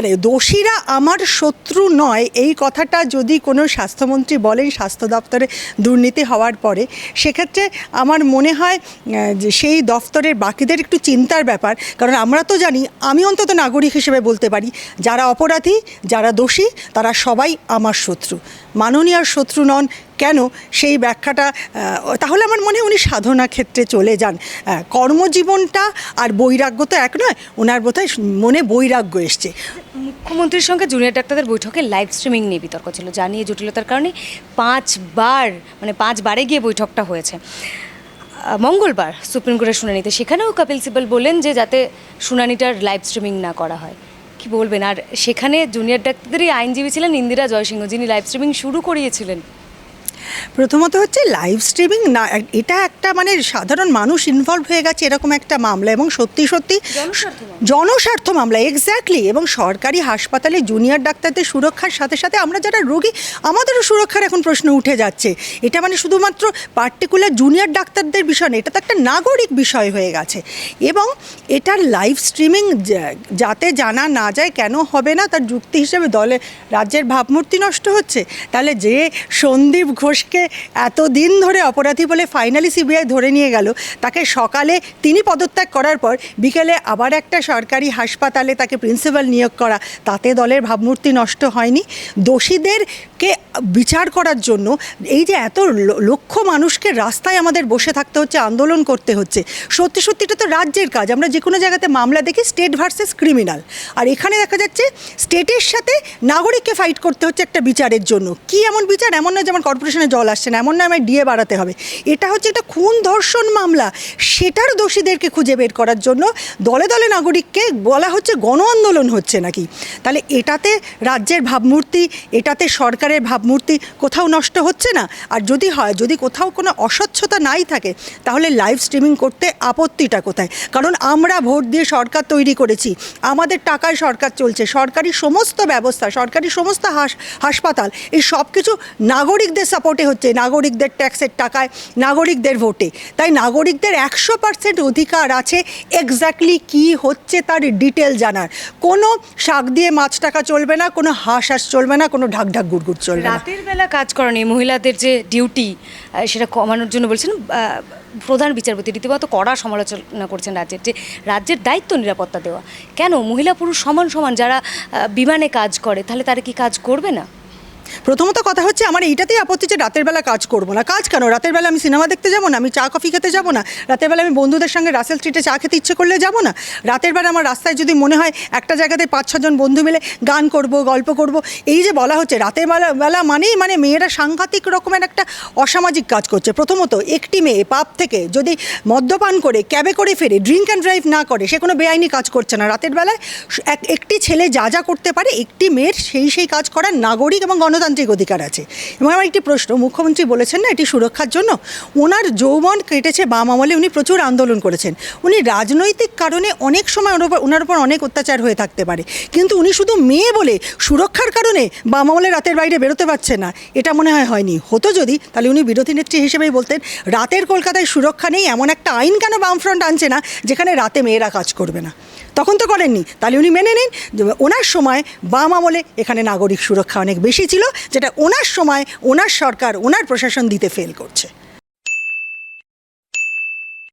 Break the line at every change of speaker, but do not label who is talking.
মানে দোষীরা আমার শত্রু নয়। এই কথাটা যদি কোনো স্বাস্থ্যমন্ত্রী বলেন স্বাস্থ্য দপ্তরে দুর্নীতি হওয়ার পরে, সেক্ষেত্রে আমার মনে হয় যে সেই দপ্তরের বাকিদের একটু চিন্তার ব্যাপার। কারণ আমরা তো জানি, আমি অন্তত নাগরিক হিসেবে বলতে পারি, যারা অপরাধী, যারা দোষী, তারা সবাই আমার শত্রু। মাননীয় শত্রু নন কেন? সেই ব্যাখ্যাটা তাহলে আমার মনে হয় উনি সাধনা ক্ষেত্রে চলে যান। কর্মজীবনটা আর বৈরাগ্য তো এক নয়, ওনার বোধহয় মনে বৈরাগ্য এসছে।
মুখ্যমন্ত্রীর সঙ্গে জুনিয়র ডাক্তারদের বৈঠকে লাইভ স্ট্রিমিং নিয়ে বিতর্ক ছিল, যা নিয়ে জটিলতার কারণে পাঁচবার মানে পাঁচবারে গিয়ে বৈঠকটা হয়েছে। মঙ্গলবার সুপ্রিম কোর্টের শুনানিতে সেখানেও কপিল সিব্বল বললেন যে যাতে শুনানিটার লাইভ স্ট্রিমিং না করা হয়। কি বলবেন? আর সেখানে জুনিয়র ডাক্তারদেরই আইনজীবী ছিলেন ইন্দিরা জয়সিংহ, যিনি লাইভ স্ট্রিমিং শুরু করিয়েছিলেন।
প্রথমত হচ্ছে লাইভ স্ট্রিমিং না এটা একটা মানে সাধারণ মানুষ ইনভলভ হয়ে গেছে এরকম একটা মামলা এবং সত্যি সত্যি
জনস্বার্থ মামলা।
এক্স্যাক্টলি এবং সরকারি হাসপাতালে জুনিয়র ডাক্তারদের সুরক্ষার সাথে সাথে আমরা যারা রোগী আমাদেরও সুরক্ষার এখন প্রশ্ন উঠে যাচ্ছে। এটা মানে শুধুমাত্র পার্টিকুলার জুনিয়র ডাক্তারদের বিষয় না এটা তো একটা নাগরিক বিষয় হয়ে গেছে। এবং এটার লাইভ স্ট্রিমিং যাতে জানা না যায় কেন হবে না তার যুক্তি হিসেবে দলে রাজ্যের ভাবমূর্তি নষ্ট হচ্ছে। তাহলে যে সন্দীপ ঘোষকে এতদিন ধরে অপরাধী বলে ফাইনালি সিবিআই ধরে নিয়ে গেল, তাকে সকালে তিনি পদত্যাগ করার পর বিকেলে আবার একটা সরকারি হাসপাতালে তাকে প্রিন্সিপাল নিয়োগ করা, তাতে দলের ভাবমূর্তি নষ্ট হয়নি। দোষীদেরকে বিচার করার জন্য এই যে এত লক্ষ মানুষকে রাস্তায় আমাদের বসে থাকতে হচ্ছে, আন্দোলন করতে হচ্ছে, সত্যি সত্যি এটা তো রাজ্যের কাজ। আমরা যে কোনো জায়গাতে মামলা দেখি স্টেট ভার্সেস ক্রিমিনাল আর এখানে দেখা যাচ্ছে স্টেটের সাথে নাগরিককে ফাইট করতে হচ্ছে একটা বিচারের জন্য। কি এমন বিচার? এমন নয় যেমন কর্পোরেশনে জল আসছে না, এমন না আমার ডিএ বাড়াতে হবে। এটা হচ্ছে একটা খুন ধর্ষণ মামলা। সেটার দোষীদেরকে খুঁজে বের করার জন্য দলে দলে নাগরিককে বলা হচ্ছে গণ আন্দোলন হচ্ছে নাকি। তাহলে এটাতে রাজ্যের ভাবমূর্তি, এটাতে সরকারের ভাবমূর্তি কোথাও নষ্ট হচ্ছে না? আর যদি হয়, যদি কোথাও কোনো অস্বচ্ছতা নাই থাকে, তাহলে লাইভ স্ট্রিমিং করতে আপত্তিটা কোথায়? কারণ আমরা ভোট দিয়ে সরকার তৈরি করেছি। আমাদের টাকায় সরকার চলছে। সরকারি সমস্ত ব্যবস্থা, সরকারি সমস্ত হাস, হাসপাতাল, এই সব কিছু নাগরিকদের সাপোর্টে হচ্ছে নাগরিকদের ট্যাক্সের টাকায় নাগরিকদের ভোটে। তাই নাগরিকদের একশো পার্সেন্ট অধিকার আছে এক্স্যাক্টলি কি হচ্ছে তার ডিটেল জানার। কোনো শাক দিয়ে মাছ টাকা চলবে না, কোনো হাঁস হাঁস চলবে না, কোনো ঢাক ঢাক গুড় গুড় চলবে
রাতের বেলা কাজ করেনি মহিলাদের যে ডিউটি সেটা কমানোর জন্য বলছেন প্রধান বিচারপতি, রীতিমতো কড়া সমালোচনা করছেন রাজ্যের, যে রাজ্যের দায়িত্ব নিরাপত্তা দেওয়া। কেন মহিলা পুরুষ সমান সমান যারা বিমানে কাজ করে, তাহলে তারা কি কাজ করবে না?
প্রথমত কথা হচ্ছে আমার এইটাতেই আপত্তি যে রাতের বেলা কাজ করব না। কাজ কেন? রাতের বেলা আমি সিনেমা দেখতে যাব না? আমি চা, কফি খেতে যাব না? রাতের বেলা আমি বন্ধুদের সঙ্গে রাসেল স্ট্রিটে চা খেতে ইচ্ছে করলে যাব না? রাতের বেলা আমার রাস্তায় যদি মনে হয় একটা জায়গাতে পাঁচ ছজন বন্ধু মিলে গান করব, গল্প করব, এই যে বলা হচ্ছে, রাতের বেলা বেলা মানেই মানে মেয়েরা সাংঘাতিক রকমের একটা অসামাজিক কাজ করছে। প্রথমত, একটি মেয়ে পাপ থেকে যদি মদ্যপান করে, ক্যাবে করে ফেরে, ড্রিঙ্ক অ্যান্ড ড্রাইভ না করে, সে কোনো বেআইনি কাজ করছে না। রাতের বেলায় এক, একটি ছেলে যা যা করতে পারে, একটি মেয়ের সেই সেই কাজ করার নাগরিক এবং গণতান্ত্রিক অধিকার আছে। এবং আমার একটি প্রশ্ন, মুখ্যমন্ত্রী বলেছেন না এটি সুরক্ষার জন্য? ওনার যৌবন কেটেছে বাম আমলে, উনি প্রচুর আন্দোলন করেছেন। উনি রাজনৈতিক কারণে অনেক সময় ওনার উপর ওনার অনেক অত্যাচার হয়ে থাকতে পারে। কিন্তু উনি শুধু মেয়ে বলে সুরক্ষার কারণে বাম আমলে রাতের বাইরে বেরোতে পারছে না। এটা মনে হয় হয়নি। হতো যদি, তাহলে উনি বিরোধী নেত্রী হিসেবেই বলতেন, রাতের কলকাতায় সুরক্ষা নেই, এমন একটা আইন কেন বামফ্রন্ট আনছে না, যেখানে রাতে মেয়েরা কাজ করবে না? তখন তো করেননি। তাহলে উনি মেনে নিন ওনার সময় বাম আমলে এখানে নাগরিক সুরক্ষা অনেক বেশি ছিল, যেটা ওনার সময় ওনার সরকার, ওনার প্রশাসন দিতে ফেল করছে।